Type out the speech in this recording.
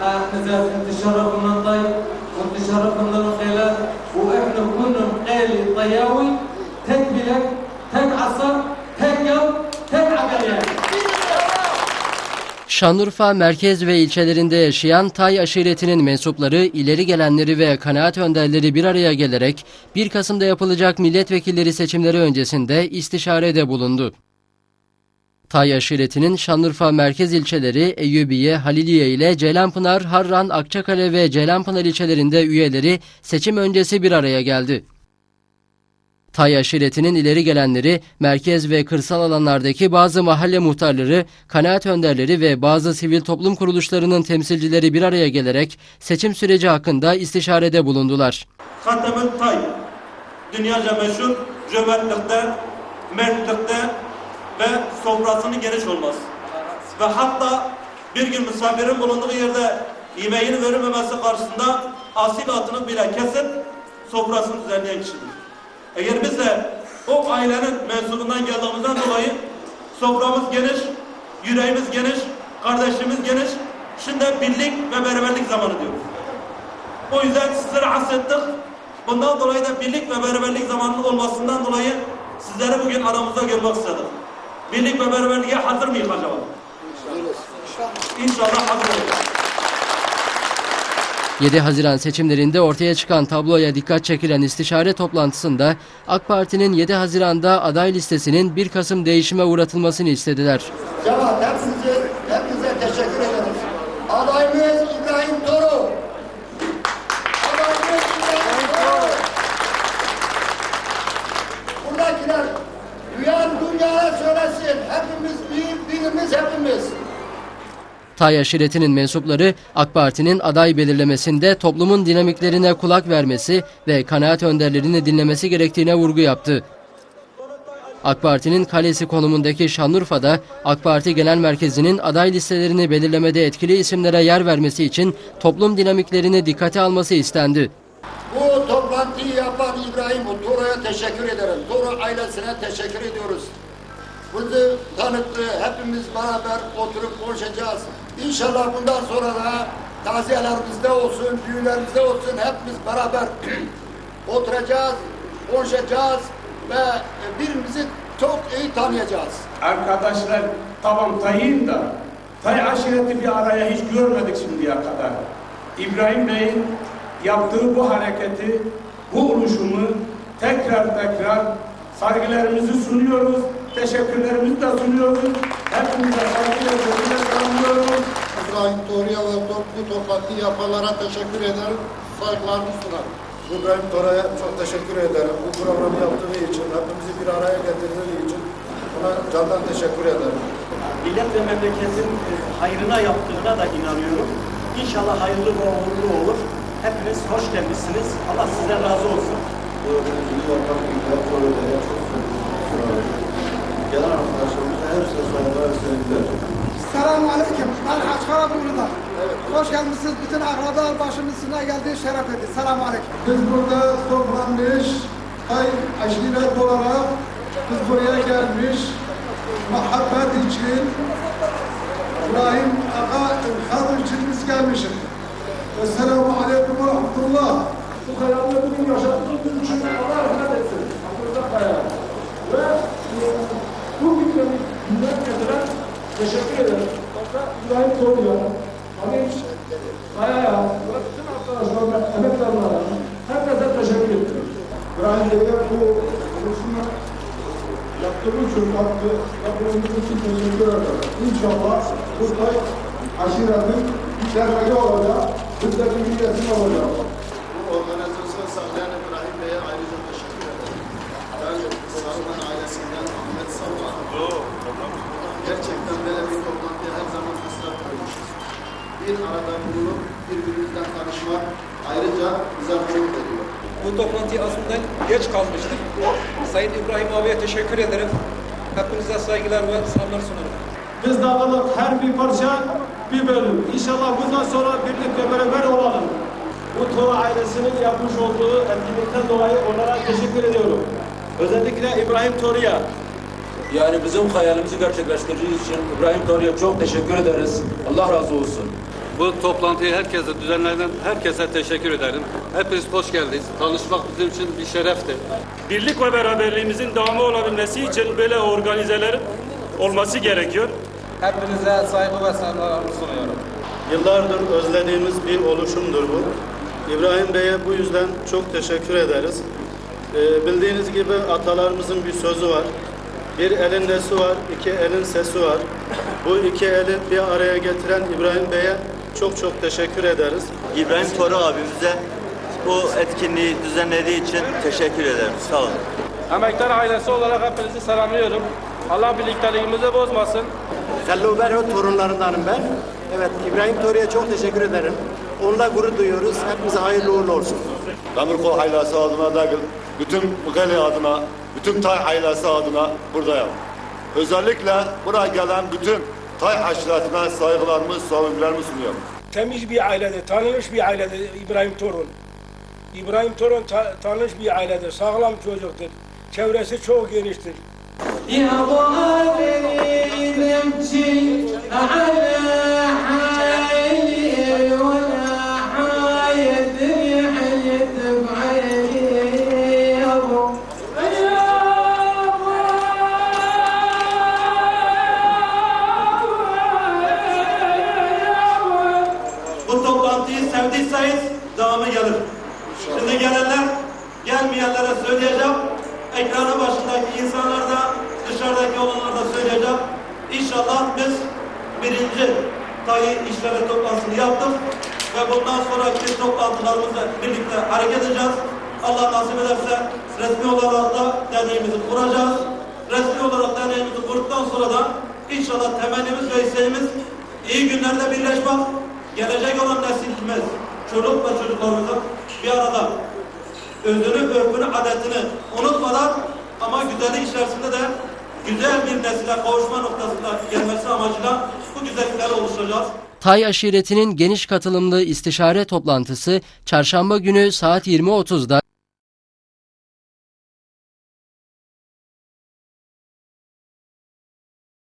احنا زاد تشرفنا الطيب وتشرفنا الخيلات واحنا كنا مقالي طياوي تك بلك تك عصر تك يوم تك عقليات Şanlıurfa merkez ve ilçelerinde yaşayan Tay aşiretinin mensupları, ileri gelenleri ve kanaat önderleri bir araya gelerek 1 Kasım'da yapılacak milletvekilleri seçimleri öncesinde istişarede bulundu. Tay aşiretinin Şanlıurfa merkez ilçeleri Eyyubiye, Haliliye ile Ceylanpınar, Harran, Akçakale ve Ceylanpınar ilçelerinde üyeleri seçim öncesi bir araya geldi. Tay aşiretinin ileri gelenleri, merkez ve kırsal alanlardaki bazı mahalle muhtarları, kanaat önderleri ve bazı sivil toplum kuruluşlarının temsilcileri bir araya gelerek seçim süreci hakkında istişarede bulundular. Hatem-ül Tay, dünyaca meşhur cömertlikte, mertlikte ve sofrasının geniş olması. Ve hatta bir gün misafirin bulunduğu yerde yemeğini verilmemesi karşısında asil atını bile kesip sofrasını düzenleyen kişidir. Eğer biz de o ailenin mensubundan geldiğimizden dolayı soframız geniş, yüreğimiz geniş, kardeşliğimiz geniş, şimdi birlik ve beraberlik zamanı diyoruz. O yüzden sizlere hasrettik. Bundan dolayı da birlik ve beraberlik zamanının olmasından dolayı sizleri bugün aramızda görmek istedik. Birlik ve beraberliğe hazır mıyız acaba? İnşallah hazırız. 7 Haziran seçimlerinde ortaya çıkan tabloya dikkat çekilen istişare toplantısında AK Parti'nin 7 Haziran'da aday listesinin 1 Kasım değişime uğratılmasını istediler. Cemaat hepinize, hepinize teşekkür ederiz. Adayımız İbrahim Toru. Adayımız İbrahim Toru. Buradakiler duyan dünyaya söylesin. Hepimiz bir, birimiz hepimiz. Tay aşiretinin mensupları AK Parti'nin aday belirlemesinde toplumun dinamiklerine kulak vermesi ve kanaat önderlerini dinlemesi gerektiğine vurgu yaptı. AK Parti'nin kalesi konumundaki Şanlıurfa'da AK Parti Genel Merkezi'nin aday listelerini belirlemede etkili isimlere yer vermesi için toplum dinamiklerini dikkate alması istendi. Toplantıyı yapan İbrahim Toru'ya teşekkür ederim. Toru ailesine teşekkür ediyoruz. Bizi tanıttı. Hepimiz beraber oturup konuşacağız. İnşallah bundan sonra da taziyelerimizde olsun, düğünlerimizde olsun hepimiz beraber oturacağız, konuşacağız ve birbirimizi çok iyi tanıyacağız. Arkadaşlar tamam Tayyip da Tay aşireti bir araya hiç görmedik şimdiye kadar. İbrahim Bey'in yaptığı bu hareketi, bu oluşumu tekrar tekrar saygılarımızı sunuyoruz, teşekkürlerimizi de sunuyoruz. Hepinize saygıyla sevgiyle selamlıyorum. İbrahim Doğru'ya ve bu toplantıyı yapanlara teşekkür ederim. Saygılarımı sunarım. İbrahim Tora'ya çok teşekkür ederim. Bu programı yaptığı için, hepimizi bir araya getirdiği için ona candan teşekkür ederim. millet ve memleketin e, hayrına yaptığına da inanıyorum. İnşallah hayırlı ve uğurlu olur. Hepiniz hoş gelmişsiniz. Allah sizden razı olsun. Bu iyi yapan İbrahim Tora'ya çok sevindim. Gelen arkadaşlarımıza her şey saygılar ve sevgiler. Selamun Aleyküm. Ben Aşkara Buğru'dan. Hoş gelmişsiniz. Bütün akrabalar başımın üstüne geldi. Şeref etti. Selamun Aleyküm. Biz burada toplanmış, ay aşiret olarak biz buraya gelmiş, muhabbet için, İbrahim Aga İlhan için biz gelmişiz. Esselamu Aleyküm Rahmetullah. Bu hayatı bugün yaşadığımız için Allah rahmet etsin. Aklınıza kayar. Ve e, bu günleri gündem getiren teşekkür ederim. Başta İbrahim Soru'ya, Hamit Kaya'ya ve bütün arkadaşlarıma, emeklerine herkese teşekkür ederim. İbrahim Bey'e bu oluşumu yaptığı için, yaptığı, yaptığımız için teşekkür ederim. İnşallah bu tay aşiretin derneği olacak, bir üyesi olacak. Bu organizasyon sağlayan İbrahim Bey'e ayrıca teşekkür ederim. Ben Sarıman ailesinden Ahmet Sarıman. Gerçekten böyle bir toplantıya her zaman fırsat koymuşuz. Bir arada bulunup birbirimizden tanışmak ayrıca bize gurur veriyor. Bu toplantıya aslında geç kalmıştık. Sayın İbrahim abiye teşekkür ederim. Hepinize saygılar ve selamlar sunarım. Biz dağılık her bir parça bir bölüm. İnşallah bundan sonra birlik ve beraber olalım. Bu Tora ailesinin yapmış olduğu etkinlikten dolayı onlara teşekkür ediyorum. Özellikle İbrahim Toru'ya. Yani bizim hayalimizi gerçekleştirdiği için İbrahim Tanrı'ya çok teşekkür ederiz. Allah razı olsun. Bu toplantıyı herkese düzenleyen herkese teşekkür ederim. Hepiniz hoş geldiniz. Tanışmak bizim için bir şerefti. birlik ve beraberliğimizin devamı olabilmesi için böyle organizelerin olması gerekiyor. Hepinize saygı ve saygılarımı sunuyorum. Yıllardır özlediğimiz bir oluşumdur bu. İbrahim Bey'e bu yüzden çok teşekkür ederiz. Ee, bildiğiniz gibi atalarımızın bir sözü var. Bir elin nesi var, iki elin sesi var. Bu iki eli bir araya getiren İbrahim Bey'e çok çok teşekkür ederiz. İbrahim Toru abimize bu etkinliği düzenlediği için teşekkür ederim. Sağ olun. Emektar ailesi olarak hepinizi selamlıyorum. Allah birlikteliğimizi bozmasın. Zelluberho torunlarındanım ben. Evet, İbrahim Tori'ye çok teşekkür ederim. Onunla gurur duyuyoruz. Hepimize hayırlı uğurlu olsun. Demirkol ailesi adına değil, bütün Mugeli adına, bütün Tay ailesi adına buradayım. Özellikle buraya gelen bütün Tay aşiretine saygılarımı, sevgilerimi sunuyorum. Temiz bir ailedir, tanınmış bir ailedir İbrahim Torun. İbrahim Torun ta- tanınmış bir ailedir, sağlam çocuktur. Çevresi çok geniştir. يا sevdiyseniz devamı gelir. Şimdi gelenler, gelmeyenlere söyleyeceğim. Ekranı başındaki insanlar da, dışarıdaki olanlar da söyleyeceğim. İnşallah biz birinci tayı işleme toplantısını yaptık. Ve bundan sonraki toplantılarımızla birlikte hareket edeceğiz. Allah nasip ederse resmi olarak da derneğimizi kuracağız. Resmi olarak derneğimizi kurduktan sonra da inşallah temennimiz ve isteğimiz iyi günlerde birleşmek, gelecek olan nesilimiz, çocuk ve çocuklarımızın bir arada özünü, örfünü, adetini unutmadan ama güzellik içerisinde de güzel bir nesile kavuşma noktasında gelmesi amacıyla bu güzellikleri oluşturacağız. Tay aşiretinin geniş katılımlı istişare toplantısı çarşamba günü saat 20.30'da